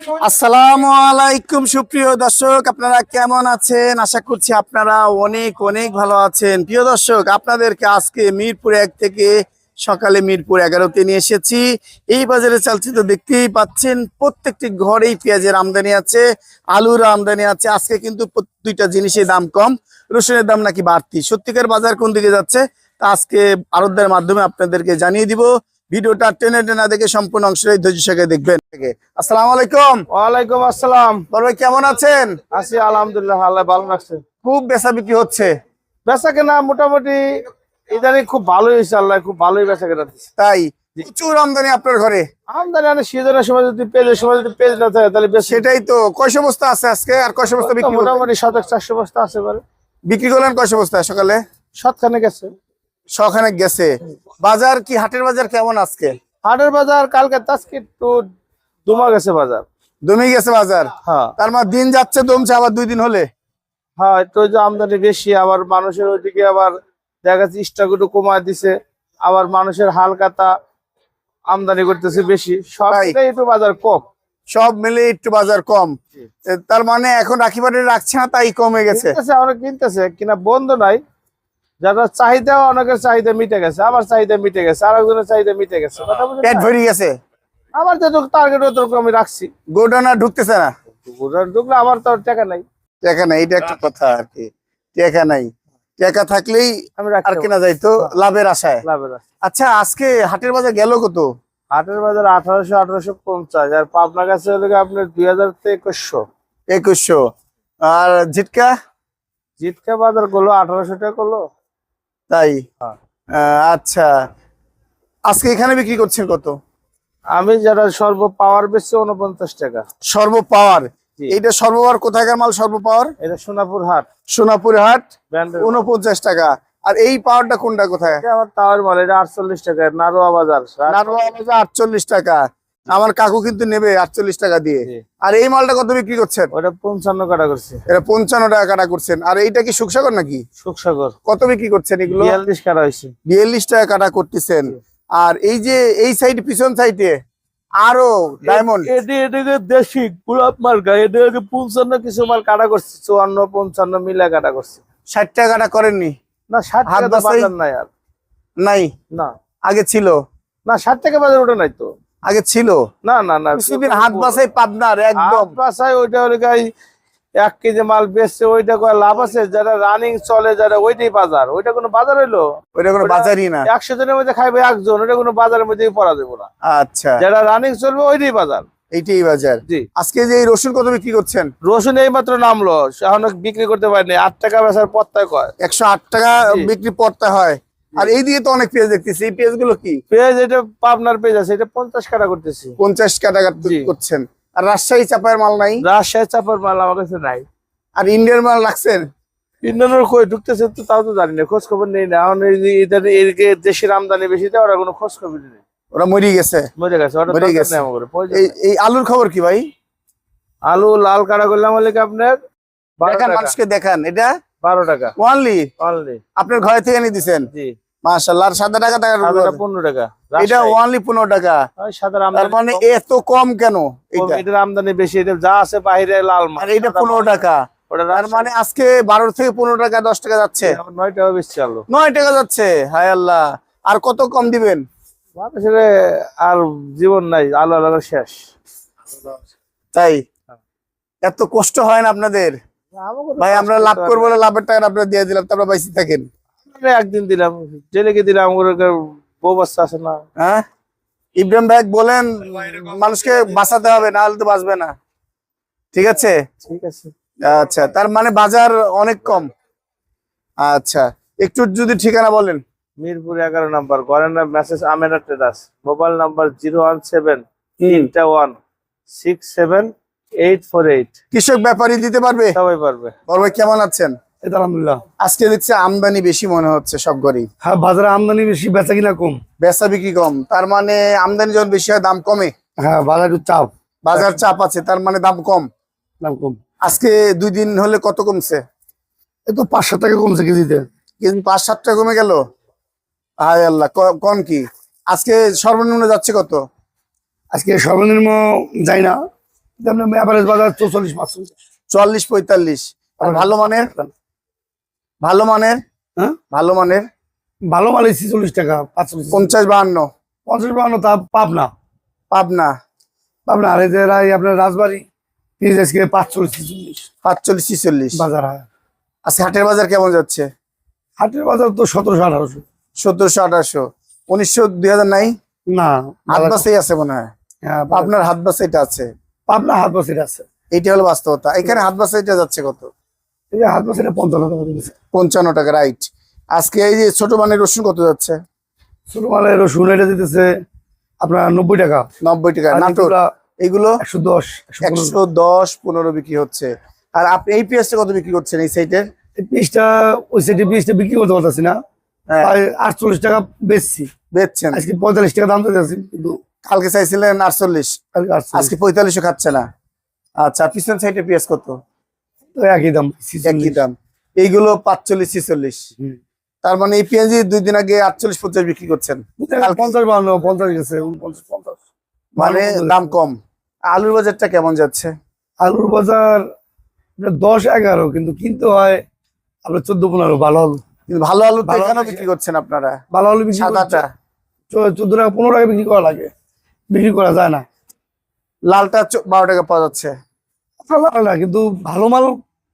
আসসালামু আলাইকুম, সুপ্রিয় দর্শক, আপনারা কেমন আছেন? আশা করছি আপনারা অনেক অনেক ভালো আছেন। প্রিয় দর্শক, আপনাদেরকে আজকে মিরপুর এক থেকে সকালে মিরপুর এগারোতে নিয়ে এসেছি। এই বাজারে চালচিত্র দেখতেই পাচ্ছেন, প্রত্যেকটি ঘরেই পেঁয়াজের আমদানি আছে আলুর আমদানি আছে। আজকে কিন্তু দুইটা জিনিসের দাম কম, রসুনের দাম নাকি বাড়তি। সত্যিকার বাজার কোন দিকে যাচ্ছে, তা আজকে আরোদ্যের মাধ্যমে আপনাদেরকে জানিয়ে দিব। ভিডিওটা টেনে টেনে দেখে সম্পূর্ণ অংশটাই ধৈর্য সঙ্গে দেখবেন। আসসালামু আলাইকুম। ওয়ালাইকুম আসসালাম। বড় ভাই কেমন আছেন? আছি আলহামদুলিল্লাহ আল্লাহ ভালো লাগছে খুব বেচা বিক্রি হচ্ছে। বেচা কেনা মোটামুটি ইদানিং খুব ভালোই হয়েছে আল্লাহ খুব ভালোই বেচা কেনা তাই? প্রচুর আমদানি আপনার ঘরে? আমদানি আনে সিজনের সময় যদি পেজের সময় যদি পেজ না থাকে তাহলে সেটাই তো। কয়শো বস্তা আছে আজকে? আর কয়শো বস্তা বিক্রি মোটামুটি শতক চারশো বস্তা আছে বিক্রি করলেন কয়শো বস্তা সকালে? সৎখানে গেছে সখানে গেছে। বাজার কি হাটের বাজার কেমন আজকে? হাটের বাজার কালকে তাজকে একটু দুমা গেছে বাজার। দমে গেছে বাজার? হ্যাঁ। তার মানে দিন যাচ্ছে দমছে আবার দুই দিন হলে? হ্যাঁ যে আমদানি বেশি আবার মানুষের ওইদিকে আবার দেখা যাচ্ছে স্টক একটু কমায় দিছে আবার মানুষের হালকাতা আমদানি করতেছে বেশি। সবটাই একটু বাজার কম। সব মিলে একটু বাজার কম। তার মানে এখন রাখি বাড়ি রাখছে না তাই কমে গেছে? অনেক কিনতেছে কিনা বন্ধ নাই। যারা চাহিদা অনেকের চাহিদা মিটে গেছে আমার চাহিদা মিটে গেছে আর একজনের চাহিদা মিটে গেছে। পেট ভরে গেছে? আমার যেটুকু টার্গেট অতটুকু আমি রাখছি। গোডাউন আর ঢুকতেছে না? ওটা ঢুকলে আমার তো টাকা নাই। টাকা নাই এটা একটা কথা আর কি। টাকা নাই। টাকা থাকলেই আর কেনা যাইতো লাভের আশায়? লাভের। আচ্ছা আজকে হাটের বাজার গেল কত? হাটের বাজার আঠারোশো আঠারোশো পঞ্চাশ। আর পাবনা গাছে হলে আপনার দুই হাজার একুশশো। একুশশো। আর ঝিটকা? জিটকা বাজার করল আঠারোশো টাকা করল তাই? হ্যাঁ। আচ্ছা। আজকে এখানে বিক্রি করছেন কত? আমি যারা সর্ব পাওয়ার বেচছে উনপঞ্চাশ টাকা। সর্ব পাওয়ার? জি। এইটা সর্বপাওয়ার কোথাকার মাল সর্ব পাওয়ার? এটা সোনাপুর হাট। সোনাপুর হাট উনপঞ্চাশ টাকা। আর এই পাওয়ারটা কোনটা কোথায়? আমার টাওয়ার মাল এটা আটচল্লিশ টাকা নারোয়া বাজার। নাটোয়া বাজার আটচল্লিশ টাকা। আমার কাকু কিন্তু নেবে আটচল্লিশ টাকা দিয়ে। আর এই মালটা কত বিক্রি করছেন? ওটা পঞ্চান্ন কাটা করছে। এটা পঞ্চান্ন টাকা কাটা করছেন। আর এইটা কি সুখসাগর নাকি? সুখসাগর। কত বিক্রি করছেন এগুলো? বিয়াল্লিশ কাটা হয়েছে। বিয়াল্লিশ টাকা কাটা করতেছেন। আর এই যে এই সাইড পিছন সাইডে আরও ডায়মন্ড দেশি গোলাপ মার্কা পঞ্চান্ন কিছু মাল কাটা করছে চুয়ান্ন পঞ্চান্ন মিলা কাটা করছে। ষাট টাকা কাটা করেননি? না ষাট হাত টাকা বাজার নাই আর। নাই? না। আগে ছিল? না ষাট টাকা বাজার ওটা নাই তো। আগে ছিল? না না না। কিছুদিন হাত বাসাই পাবনার একদম। বাছাই ওইটা হলে গাই এক কেজি মাল বেচছে ওইটা কয় লাভ আছে। যারা রানিং চলে যারা ওইটাই বাজার। ওইটা কোনো বাজার হইল? ওইটা কোনো বাজারই না। একশো জনের মধ্যে খাইবে একজন ওইটা কোনো বাজারের মধ্যে পড়া যাবে না। আচ্ছা। যারা রানিং চলবে ওইটাই বাজার। এইটাই বাজার। জি। আজকে যে এই রসুন কত বিক্রি করছেন? রসুন এই মাত্র নামলো এখনও বিক্রি করতে পারেনি। আট টাকা বেচার পত্তায় কয়। একশো আট টাকা বিক্রি করতে হয়। আর এই দিকে তো অনেক পেঁয়াজ দেখতেছি। এই পেঁয়াজগুলো কি? পেঁয়াজ এটা পাবনার পেঁয়াজ আছে এটা পঞ্চাশ কাটা করতেছি। পঞ্চাশ কাটা করছেন। আর রাজশাহী চাপার মাল নাই? রাজশাহী চাপার মাল আমার কাছে নাই। আর ইন্ডিয়ান মাল রাখছেন? ইন্ডিয়ানের কই ঢুকতেছে তো তাও তো জানি না খোঁজ খবর নেই না। এখন এদিকে দেশের আমদানি বেশি দেয় ওরা কোনো খোঁজ খবর নেই। ওরা মরে গেছে। মরে গেছে মরে প্রয়োজন এই আলুর খবর কি ভাই? আলু লাল কাটা করলাম হলে কি আপনার? দেখান মানুষকে দেখান এটা? বারো টাকা। অনলি আপনার ঘরে থেকে নিয়ে দিচ্ছেন জি। আর সাদা টাকা টাকা সাদাটা পনেরো টাকা এটা। ওয়ানলি পনেরো টাকা। তার আমদানি মানে এত কম কেন এটা এটার আমদানি বেশি এটা যা আছে বাইরে লাল আর সাদা পনেরো টাকা। ওটা তার মানে আজকে বারো থেকে পনেরো টাকা দশ টাকা যাচ্ছে। টাকা বেশি আলু টাকা যাচ্ছে হায় আল্লাহ। আর কত কম দিবেন? আর জীবন নাই আলু আলু শেষ। তাই? এত কষ্ট হয় না আপনাদের? ভাই আমরা লাভ করব লাভের টাকা আপনারা দিয়ে দিলাম তারপর বাইসি থাকেন। একদিন দিলাম জেলেকে দিলাম ওগুলোকে বউ বাচ্চা আছে না। হ্যাঁ? ইব্রাহিম ভাই বলেন মানুষকে বাঁচাতে হবে না হলে তো বাঁচবে না। ঠিক আছে? ঠিক আছে। আচ্ছা তার মানে বাজার অনেক কম। আচ্ছা একটু যদি ঠিকানা বলেন। মিরপুর এগারো নাম্বার ঘরের নাম message Amena traders mobile number zero one seven তিনটা one six seven eight four eight. কৃষক ব্যাপারী দিতে পারবে? সবাই পারবে। বড় ভাই কেমন আছেন? এটা আলহামদুলিল্লাহ। আজকে দেখছি আমদানি বেশি মনে হচ্ছে সব ঘরেই। হ্যাঁ বাজারে আমদানি বেশি বেচা কিনা কম। বেচা বিক্রি কম। তার মানে আমদানি যখন বেশি হয় দাম কমে? হ্যাঁ বাজার চাপ। বাজার চাপ আছে তার মানে দাম কম? দাম কম। আজকে দুই দিন হলে কত কমছে? এ তো পাঁচ সাত টাকা কমছে কেজিতে। কিন্তু পাঁচ সাত টাকা কমে গেল? হায় আল্লাহ ক- কোন কি? আজকে সর্বনিম্ন যাচ্ছে কত? আজকে সর্বনিম্ন যাই না। অ্যাভারেজ বাজার চৌচল্লিশ পাঁচচল্লিশ। চল্লিশ পঁয়তাল্লিশ। ভালো মানের? ভালো মানের? হ্যাঁ? ভালো মানের? ভালো মানের ছিচল্লিশ টাকা পাঁচচল্লিশ পঞ্চাশ বাহান্ন। পঞ্চাশ বাহান্ন তা পাবনা। পাবনা। পাবনা আর রাই- আপনার রাজবাড়ি পিস আজকে পাঁচচল্লিশ ছিচল্লিশ। পাঁচচল্লিশ ছিচল্লিশ। বাজার হয়। আজকে হাটের বাজার কেমন যাচ্ছে? হাটের বাজার তো সতেরোশো আঠারোশো। সতেরোশো আঠারোশো। উনিশশো দুই হাজার নাই? না হাত বাসেই আছে মনে হয়। আপনার হাত বাসাইটা আছে। পাবনা হাত বছর আছে। এইটা হলো বাস্তবতা। এখানে হাত বাসাইটা যাচ্ছে কত? পঞ্চান্ন টাকা রাইট আজকে এই যে ছোট মানের রসুন কত যাচ্ছে? ছোট রসুন এটা দিতেছে আপনার নব্বই টাকা। নব্বই টাকা আর নাটোর এইগুলো একশো দশ একশো দশ পনেরো বিক্রি হচ্ছে। আর আপনি এই পেঁয়াজটা কত বিক্রি করছেন এই সাইডের এই পিসটা ওই সাইডে পিসটা বিক্রি করতে পারতেছি না। হ্যাঁ। আটচল্লিশ টাকা বেচছি। বেচছেন? আজকে পঁয়তাল্লিশ টাকা দাম দিতেছি কিন্তু কালকে চাইছিলেন আটচল্লিশ। আজকে পঁয়তাল্লিশও খাচ্ছে না। আচ্ছা পিছন সাইডে পেঁয়াজ কত? একই দাম একই দাম। এইগুলো পাঁচচল্লিশ ছিচল্লিশ। তার মানে এই পেঁয়াজি দুই দিন আগে আটচল্লিশ পঞ্চাশ বিক্রি করছেন। পঞ্চাশ বান্ন পঞ্চাশ গেছে উনপঞ্চাশ পঞ্চাশ। মানে দাম কম। আলুর বাজারটা কেমন যাচ্ছে? আলুর বাজার দশ এগারো কিন্তু কিনতে হয় আপনার চোদ্দ পনেরো ভালো আলু। কিন্তু ভালো আলু ভালো বিক্রি করছেন আপনারা। ভালো আলু বিক্রি সাদাটা। চোদ্দ টাকা পনেরো টাকা বিক্রি করা লাগে। বিক্রি করা যায় না। লালটা বারো টাকা পাওয়া যাচ্ছে। ভালো না কিন্তু ভালো মাল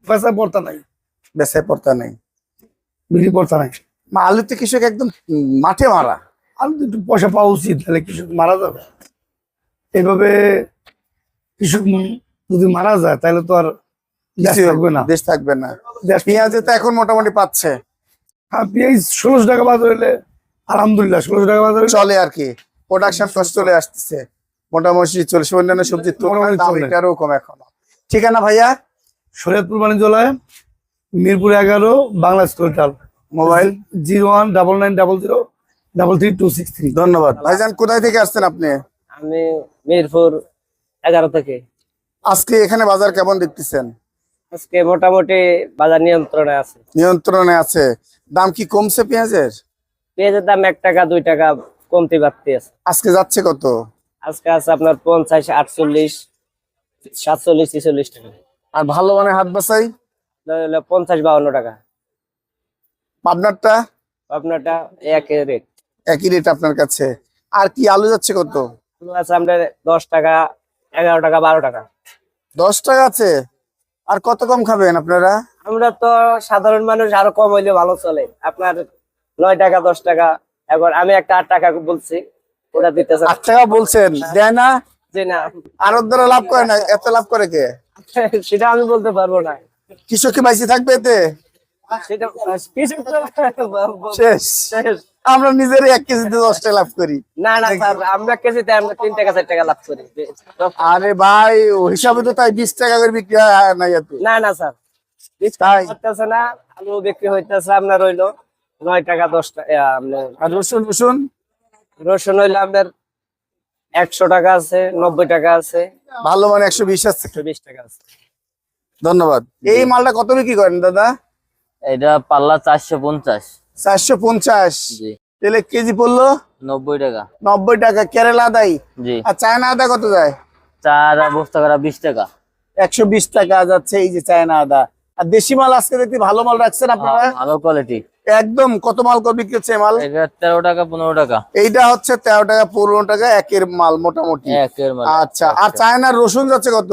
পয়সা পড়তা নাই বেসায় পড়তা নেই বিক্রি পড়তা নাই। মা আলুতে কৃষক একদম মাঠে মারা। আলু তো একটু পয়সা পাওয়া উচিত তাহলে কৃষক মারা যাবে। এইভাবে কৃষক যদি মারা যায় তাহলে তো আর দেশ থাকবে না। দেশ থাকবে না। পেঁয়াজে তো এখন মোটামুটি পাচ্ছে। হ্যাঁ, পেঁয়াজ ষোলোশো টাকা বাজার হলে আলহামদুলিল্লাহ ষোলোশো টাকা বাজার চলে আর কি। প্রোডাকশন কষ্ট চলে আসতেছে। মোটামুটি চলছে অন্যান্য সবজির তুলনায় দাম। এটারও কম এখন। ঠিকানা ভাইয়া? শরীয়তপুর বাণিজ্যালয় মিরপুর এগারো Bangla স্টোরটাল mobile. Zero one double nine double zero double three two six three. ধন্যবাদ। ভাইজান কোথায় থেকে আসছেন আপনি? আমি মিরপুর এগারো থেকে। আজকে এখানে বাজার কেমন দেখতেছেন? আজকে মোটামুটি বাজার নিয়ন্ত্রণে আছে। নিয়ন্ত্রণে আছে। দাম কি কমছে পেঁয়াজের? পেঁয়াজের দাম এক টাকা দুই টাকা কমতে বাড়তি আছে। আজকে যাচ্ছে কত? আজকে আছে আপনার পঞ্চাশ আটচল্লিশ সাতচল্লিশ ছিচল্লিশ টাকা। আর ভালো মানে হাত বাসাই পঞ্চাশ বাউন্ন টাকা। পাবনারটা? আপনারটা এক রেট একই রেট আপনার কাছে। আর কি আলু যাচ্ছে কত? আছে আপনার দশ টাকা এগারো টাকা বারো টাকা। দশ টাকা আছে? আর কত কম খাবেন আপনারা? আমরা তো সাধারণ মানুষ আরও কম হইলে ভালো চলে। আপনার নয় টাকা দশ টাকা। এখন আমি একটা আট টাকা বলছি ওটা দিতেছে আট টাকা বলছেন দেয় না? যে না। আর দ্বারা লাভ করে না? এত লাভ করে কে? সেটা আমি বলতে পারব না। কৃষক কি বাইসে থাকবে এতে। আমরা নিজেরই এক কেজিতে দশ টাকা লাভ করি। না না স্যার আমরা কেজিতে আমরা তিন টাকা চার টাকা লাভ করি। আরে ভাই ও হিসাবে তো তাই বিশ টাকা করে বিক্রি হয় এত। না না স্যার। তাই? হইতেছে না আলু বিক্রি হইতেছে আপনার হইল নয় টাকা দশ টাকা রসুন রসুন? রসুন হইল আপনার একশো টাকা আছে নব্বই টাকা আছে। ভালো মানে একশো বিশ আছে। একশো বিশ টাকা আছে। ধন্যবাদ। এই মালটা কত বিক্রি করেন দাদা? এটা পাল্লা চারশো পঞ্চাশ। চারশো পঞ্চাশ। তেলে কেজি পড়ল? নব্বই টাকা। নব্বই টাকা। কেরালা আদাই জি। আর চায়না আদা কত যায়? চার বস্তা করা বিশ টাকা। একশো বিশ টাকা যাচ্ছে এই যে চায়না আদা। আর দেশি মাল আজকে দেখি ভালো মাল রাখছেন আপনারা? ভালো কোয়ালিটি একদম কত মাল কত বিক্রি হচ্ছে মাল? তেরো টাকা পনেরো টাকা। এইটা হচ্ছে তেরো টাকা পনেরো টাকা একের মাল মোটামুটি। আচ্ছা আর চায়নার রসুন যাচ্ছে কত?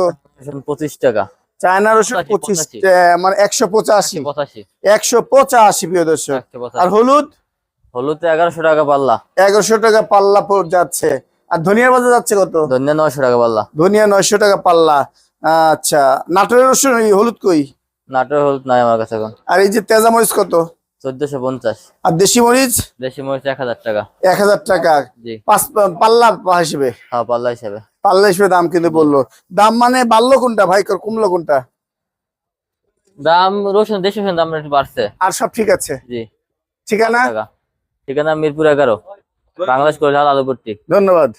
পঁচিশ টাকা। চায়না রসুন পঁচিশ মানে একশো পঁচাশি। একশো পঁচাশি। প্রিয় দর্শক। আর হলুদ? হলুদ এগারোশো টাকা পাল্লা। এগারোশো টাকা পাল্লা যাচ্ছে। আর ধনিয়ার বাজার যাচ্ছে কত? ধনিয়া নয়শো টাকা পাল্লা। ধনিয়া নয়শো টাকা পাল্লা। আচ্ছা নাটোরের রসুন হলুদ কই? নাটোর হলুদ নাই আমার কাছে এখন। আর এই যে তেজা মরিচ কত? চোদ্দশো পঞ্চাশ। আর দেশি মরিচ? দেশি মরিচ এক হাজার টাকা। এক হাজার টাকা। জি। পাঁচ পাল্লা হিসেবে? হ্যাঁ পাল্লা হিসাবে। পাল্লা হিসেবে দাম কিন্তু বলল। দাম মানে বাড়লো কোনটা? ভাই কমলো কোনটা? দাম রসুন দেশি রসুন দাম একটু বাড়ছে। আর সব ঠিক আছে? জি। ঠিকানা? ঠিকানা মিরপুর এগারো। বাংলাদেশ কোরহাল আলুপট্টি। ধন্যবাদ।